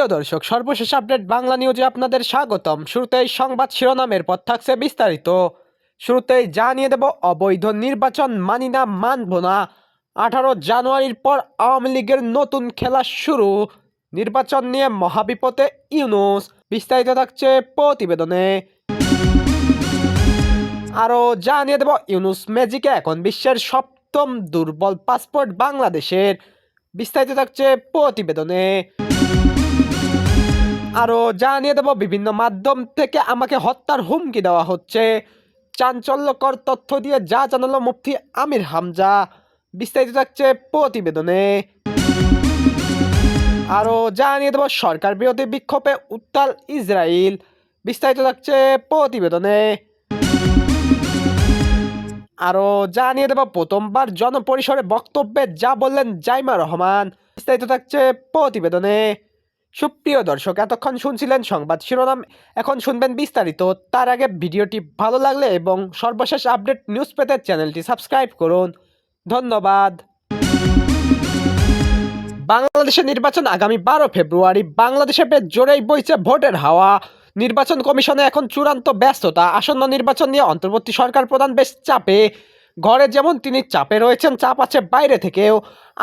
সুপ্রিয় দর্শক, সর্বশেষ আপডেট বাংলা নিউজে আপনাদের স্বাগতম। শুরুতেই সংবাদ শিরোনামের পর থাকছে বিস্তারিত। শুরুতেই জানিয়ে দেব, অবৈধ নির্বাচন মানি না, মানব না। আঠারো জানুয়ারির পর আওয়ামী লীগের নতুন খেলা শুরু। নির্বাচন নিয়ে মহাবিপদে ইউনুস। বিস্তারিত থাকছে প্রতিবেদনে। আরও জানিয়ে দেব, ইউনুস ম্যাজিকে এখন বিশ্বের সপ্তম দুর্বল পাসপোর্ট বাংলাদেশের। বিস্তারিত থাকছে প্রতিবেদনে। আরও জানিয়ে দেব, বিভিন্ন মাধ্যম থেকে আমাকে হত্যার হুমকি দেওয়া হচ্ছে। চাঞ্চল্যকর তথ্য দিয়ে যা জানালো মুফতি আমির হামজা, বিস্তারিত থাকছে প্রতিবেদনে। আরও জানিয়ে দেব, সরকার বিরোধী বিক্ষোভে উত্তাল ইসরায়েল বিস্তারিত থাকছে প্রতিবেদনে। আরও জানিয়ে দেব, প্রথমবার জনপরিসরে বক্তব্যে যা বললেন জাইমা রহমান, বিস্তারিত থাকছে প্রতিবেদনে। সুপ্রিয় দর্শক, এতক্ষণ শুনছিলেন সংবাদ শিরোনাম। এখন শুনবেন বিস্তারিত। তার আগে ভিডিওটি ভালো লাগলে এবং সর্বশেষ আপডেট নিউজ পেতে চ্যানেলটি সাবস্ক্রাইব করুন। ধন্যবাদ। বাংলাদেশের নির্বাচন আগামী বারো ফেব্রুয়ারি। বাংলাদেশে বেশ জোরেই বইছে ভোটের হাওয়া। নির্বাচন কমিশনে এখন চূড়ান্ত ব্যস্ততা। আসন্ন নির্বাচন নিয়ে অন্তর্বর্তী সরকার প্রধান বেশ চাপে। ঘরে যেমন তিনি চাপে রয়েছেন, চাপ আছে বাইরে থেকেও।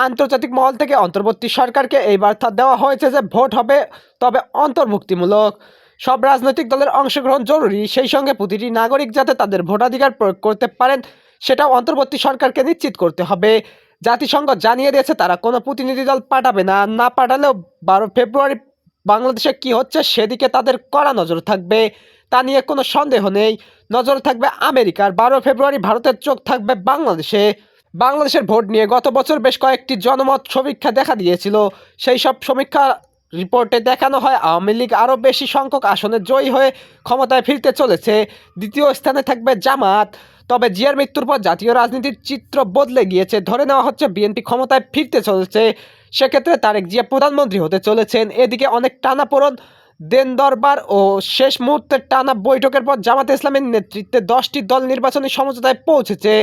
আন্তর্জাতিক মহল থেকে অন্তর্বর্তী সরকারকে এই বার্তা দেওয়া হয়েছে যে ভোট হবে তবে অন্তর্ভুক্তিমূলক। সব রাজনৈতিক দলের অংশগ্রহণ জরুরি, সেই সঙ্গে প্রতিটি নাগরিক যাতে তাদের ভোটাধিকার প্রয়োগ করতে পারেন, সেটাও অন্তর্বর্তী সরকারকে নিশ্চিত করতে হবে। জাতিসংঘ জানিয়ে দিয়েছে, তারা কোনো প্রতিনিধি দল পাঠাবে না না পাঠালেও বারো ফেব্রুয়ারি বাংলাদেশে কি হচ্ছে সেদিকে তাদের কড়া নজর থাকবে, তা নিয়ে কোনো সন্দেহ নেই। নজর থাকবে আমেরিকার। বারো ফেব্রুয়ারি ভারতের চোখ থাকবে বাংলাদেশে। বাংলাদেশের ভোট নিয়ে গত বছর বেশ কয়েকটি জনমত সমীক্ষা দেখা দিয়েছিল। সেই সব সমীক্ষা রিপোর্টে দেখানো হয়, আওয়ামী লীগ আরও বেশি সংখ্যক আসনে জয়ী হয়ে ক্ষমতায় ফিরতে চলেছে। দ্বিতীয় স্থানে থাকবে জামাত। তবে জিয়ার মৃত্যুর পর জাতীয় রাজনীতির চিত্র বদলে গিয়েছে। ধরে নেওয়া হচ্ছে বিএনপি ক্ষমতায় ফিরতে চলেছে। সেক্ষেত্রে তারেক জিয়া প্রধানমন্ত্রী হতে চলেছেন। এদিকে অনেক টানাপোড়ন দেন দরবার ও শেষ মুহূর্তের টানা বৈঠকের পর জামাত ইসলামের নেতৃত্বে দশটি দল নির্বাচনী সমঝোতায় পৌঁছেছে।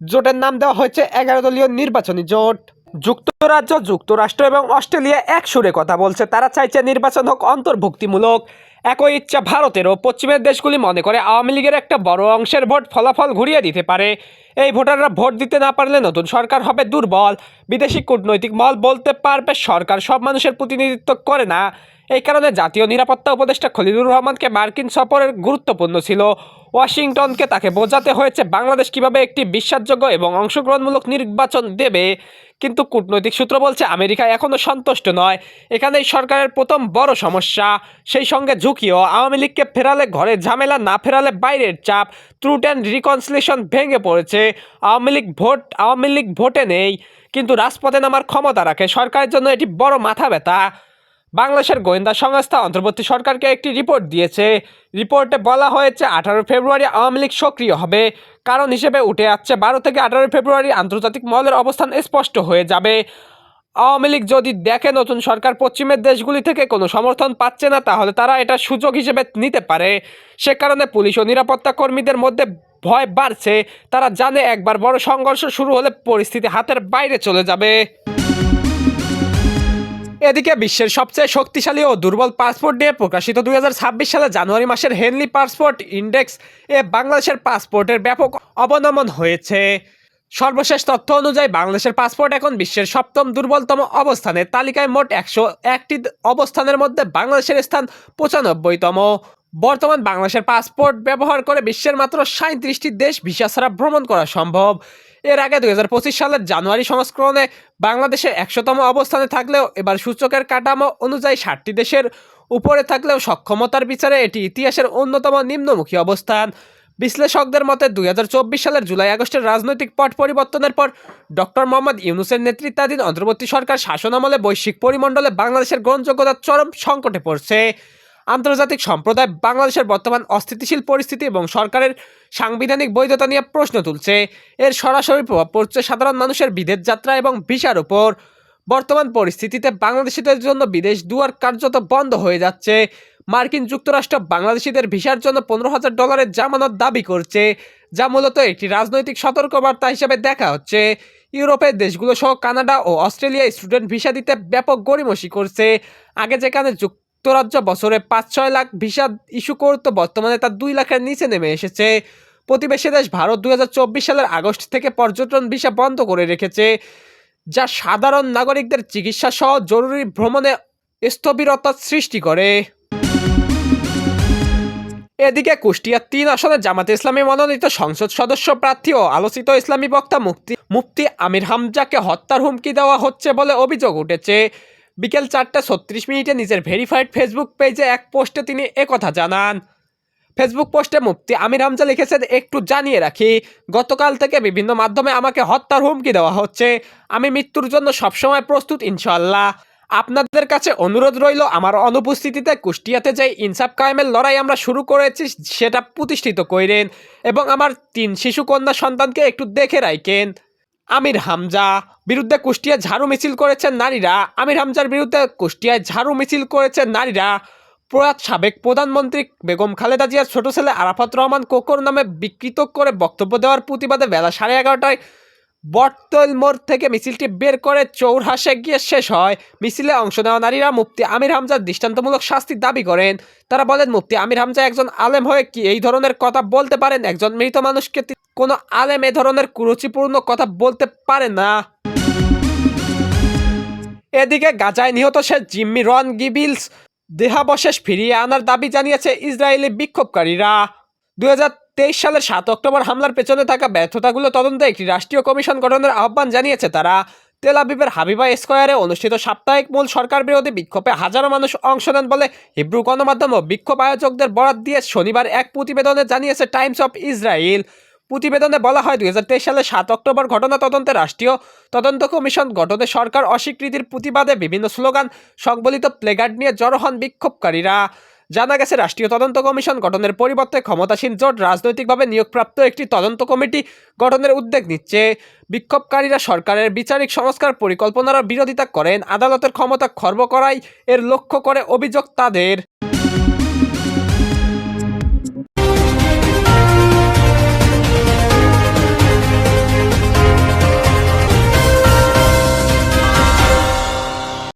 জোটের নাম দেওয়া হয়েছে এগারো দলীয় নির্বাচনী জোট। যুক্তরাজ্য, যুক্তরাষ্ট্র এবং অস্ট্রেলিয়া এক সুরে কথা বলছে। তারা চাইছে নির্বাচন হোক অন্তর্ভুক্তিমূলক। একই ইচ্ছা ভারতেরও। পশ্চিমের দেশগুলি মনে করে আওয়ামী লীগের একটা বড় অংশের ভোট ফলাফল ঘুরিয়ে দিতে পারে। এই ভোটাররা ভোট দিতে না পারলে নতুন সরকার হবে দুর্বল। বিদেশি কূটনৈতিক মল বলতে পারবে সরকার। সব মানুষের প্রতিনিধিত্ব করে না। এই কারণে জাতীয় নিরাপত্তা উপদেষ্টা খলিলুর রহমানকে মার্কিন সফরের গুরুত্বপূর্ণ ছিল। ওয়াশিংটনকে তাকে বোঝাতে হয়েছে বাংলাদেশ কীভাবে একটি বিশ্বাসযোগ্য এবং অংশগ্রহণমূলক নির্বাচন দেবে। কিন্তু কূটনৈতিক সূত্র বলছে, আমেরিকা এখনও সন্তুষ্ট নয়। এখানেই সরকারের প্রথম বড় সমস্যা। সেই সঙ্গে ঝুঁকিও। আওয়ামী লীগকে ফেরালে ঘরে ঝামেলা, না ফেরালে বাইরের চাপ। ট্রুট অ্যান্ড রিকনসিলেশন ভেঙে পড়েছে। আওয়ামী লীগ ভোট, আওয়ামী লীগ ভোটে নেই। কিন্তু রাজপথে নামার ক্ষমতা রাখে। সরকারের জন্য এটি বড় মাথা ব্যথা বাংলাদেশের গোয়েন্দা সংস্থা অন্তর্বর্তী সরকারকে একটি রিপোর্ট দিয়েছে। রিপোর্টে বলা হয়েছে, আঠারো ফেব্রুয়ারি আওয়ামী লীগ সক্রিয় হবে। কারণ হিসেবে উঠে আসছে, বারো থেকে আঠারো ফেব্রুয়ারি আন্তর্জাতিক মহলের অবস্থান স্পষ্ট হয়ে যাবে। আওয়ামী লীগ যদি দেখে নতুন সরকার পশ্চিমের দেশগুলি থেকে কোনো সমর্থন পাচ্ছে না, তাহলে তারা এটা সুযোগ হিসেবে নিতে পারে। সে কারণে পুলিশ ও নিরাপত্তা কর্মীদের মধ্যে ভয় বাড়ছে। তারা জানে একবার বড় সংঘর্ষ শুরু হলে পরিস্থিতি হাতের বাইরে চলে যাবে। এদিকে বিশ্বের সবচেয়ে শক্তিশালী ও দুর্বল পাসপোর্ট নিয়ে প্রকাশিত দুই সালে জানুয়ারি মাসের হেনলি পাসপোর্ট ইন্ডেক্স এ বাংলাদেশের পাসপোর্টের ব্যাপক অবনমন হয়েছে। সর্বশেষ তথ্য অনুযায়ী বাংলাদেশের পাসপোর্ট এখন বিশ্বের সপ্তম দুর্বলতম অবস্থানে তালিকায় মোট একশো একটি অবস্থানের মধ্যে বাংলাদেশের স্থান পঁচানব্বইতম। বর্তমান বাংলাদেশের পাসপোর্ট ব্যবহার করে বিশ্বের মাত্র সাঁত্রিশটি দেশ ভিসা ছাড়া ভ্রমণ করা সম্ভব। এর আগে দুই হাজার পঁচিশ সালের জানুয়ারি সংস্করণে বাংলাদেশের একশোতম অবস্থানে থাকলেও এবার সূচকের কাঠামো অনুযায়ী ষাটটি দেশের উপরে থাকলেও সক্ষমতার বিচারে এটি ইতিহাসের অন্যতম নিম্নমুখী অবস্থান। বিশ্লেষকদের মতে দুই হাজার চব্বিশ সালের জুলাই আগস্টের রাজনৈতিক পট পরিবর্তনের পর ডক্টর মোহাম্মদ ইউনুসের নেতৃত্বাধীন অন্তর্বর্তী সরকার শাসনামলে বৈশ্বিক পরিমণ্ডলে বাংলাদেশের গ্রহণযোগ্যতা চরম সংকটে পড়ছে। আন্তর্জাতিক সম্প্রদায় বাংলাদেশের বর্তমান অস্থিতিশীল পরিস্থিতি এবং সরকারের সাংবিধানিক বৈধতা নিয়ে প্রশ্ন তুলছে। এর সরাসরি প্রভাব পড়ছে সাধারণ মানুষের বিদেশ যাত্রা এবং ভিসার উপর। বর্তমান পরিস্থিতিতে বাংলাদেশিদের জন্য বিদেশ দুয়ার কার্যত বন্ধ হয়ে যাচ্ছে। মার্কিন যুক্তরাষ্ট্র বাংলাদেশিদের ভিসার জন্য পনেরো হাজার ডলারের জামানত দাবি করছে, যা মূলত একটি রাজনৈতিক সতর্কবার্তা হিসেবে দেখা হচ্ছে। ইউরোপের দেশগুলো সহ কানাডা ও অস্ট্রেলিয়া স্টুডেন্ট ভিসা দিতে ব্যাপক গড়িমসি করছে। আগে যেখানে যুক্তরাজ্য বছরে পাঁচ, ছয় লাখ ভিসা ইস্যু করতো। বর্তমানে তা দুই লাখের নিচে নেমে এসেছে। প্রতিবেশী দেশ ভারত দুই হাজার চব্বিশ সালের আগস্ট থেকে পর্যটন ভিসা বন্ধ করে রেখেছে, যা সাধারণ নাগরিকদের চিকিৎসা সহ জরুরি ভ্রমণে স্থবিরতা সৃষ্টি করে। এদিকে কুষ্টিয়ার তিন আসনে জামাতে ইসলামী মনোনীত সংসদ সদস্য প্রার্থী ও আলোচিত ইসলামী বক্তা মুক্তি মুফতি আমির হামজাকে হত্যার হুমকি দেওয়া হচ্ছে বলে অভিযোগ উঠেছে। বিকেল চারটে ছত্রিশ মিনিটে নিজের ভেরিফাইড ফেসবুক পেজে এক পোস্টে তিনি একথা জানান। ফেসবুক পোস্টে মুফতি আমির হামজা লিখেছেন, একটু জানিয়ে রাখি, গতকাল থেকে বিভিন্ন মাধ্যমে আমাকে হত্যার হুমকি দেওয়া হচ্ছে। আমি মৃত্যুর জন্য সবসময় প্রস্তুত ইনশাল্লাহ আপনাদের কাছে অনুরোধ রইল, আমার অনুপস্থিতিতে কুষ্টিয়াতে যে ইনসাফ কায়েমের লড়াই আমরা শুরু করেছি, সেটা প্রতিষ্ঠিত কইরেন এবং আমার তিন শিশু কন্যা সন্তানকে একটু দেখে রাখেন। আমির হামজা বিরুদ্ধে কুষ্টিয়া ঝাড়ু মিছিল করেছেন নারীরা। আমির হামজার বিরুদ্ধে কুষ্টিয়ায় ঝাড়ু মিছিল করেছেন নারীরা। প্রয়াত সাবেক প্রধানমন্ত্রী বেগম খালেদা জিয়ার ছোট ছেলে আরাফাত রহমান কোকর নামে বিকৃত করে বক্তব্য দেওয়ার প্রতিবাদে বেলা সাড়ে এগারোটায় বটতল মোড় থেকে মিছিলটি বের করে চৌরহাসে গিয়ে শেষ হয়। মিছিলে অংশ নেওয়া নারীরা মুফতি আমির হামজার দৃষ্টান্তমূলক শাস্তির দাবি করেন। তারা বলেন, মুফতি আমির হামজা একজন আলেম হয়ে কি এই ধরনের কথা বলতে পারেন? একজন মৃত মানুষকে কোনো আলেম এ ধরনের কুরুচিপূর্ণ কথা বলতে পারে না। এদিকে গাজায় নিহত সে জিম্মি রন গিবিলস দেহাবশেষ ফিরিয়ে আনার দাবি জানিয়েছে ইসরায়েলি বিক্ষোভকারীরা। দু তেইশ সালের সাত অক্টোবর হামলার পেছনে থাকা ব্যর্থতাগুলো তদন্তে একটি রাষ্ট্রীয় কমিশন গঠনের আহ্বান জানিয়েছে তারা। তেল আবিবের হাবিবা স্কোয়ারে অনুষ্ঠিত সাপ্তাহিক মূল সরকার বিরোধী বিক্ষোভে হাজারো মানুষ অংশ নেন বলে হিব্রু গণমাধ্যম ও বিক্ষোভ আয়োজকদের বরাত দিয়ে শনিবার এক প্রতিবেদনে জানিয়েছে টাইমস অফ ইসরায়েল। প্রতিবেদনে বলা হয় দু হাজার তেইশ সালে সাত অক্টোবর ঘটনা তদন্তে রাষ্ট্রীয় তদন্ত কমিশন গঠনে সরকার অস্বীকৃতির প্রতিবাদে বিভিন্ন স্লোগান সংবলিত প্লেগার্ড নিয়ে জড়ো হন বিক্ষোভকারীরা। জানা গেছে, রাষ্ট্রীয় তদন্ত কমিশন গঠনের পরিবর্তে ক্ষমতাসীন জোট রাজনৈতিকভাবে নিয়োগপ্রাপ্ত একটি তদন্ত কমিটি গঠনের উদ্যোগ নিচ্ছে। বিক্ষোভকারীরা সরকারের বিচারিক সংস্কার পরিকল্পনার বিরোধিতা করেন, আদালতের ক্ষমতা খর্ব করাই এর লক্ষ্য করে অভিযোগ তাদের।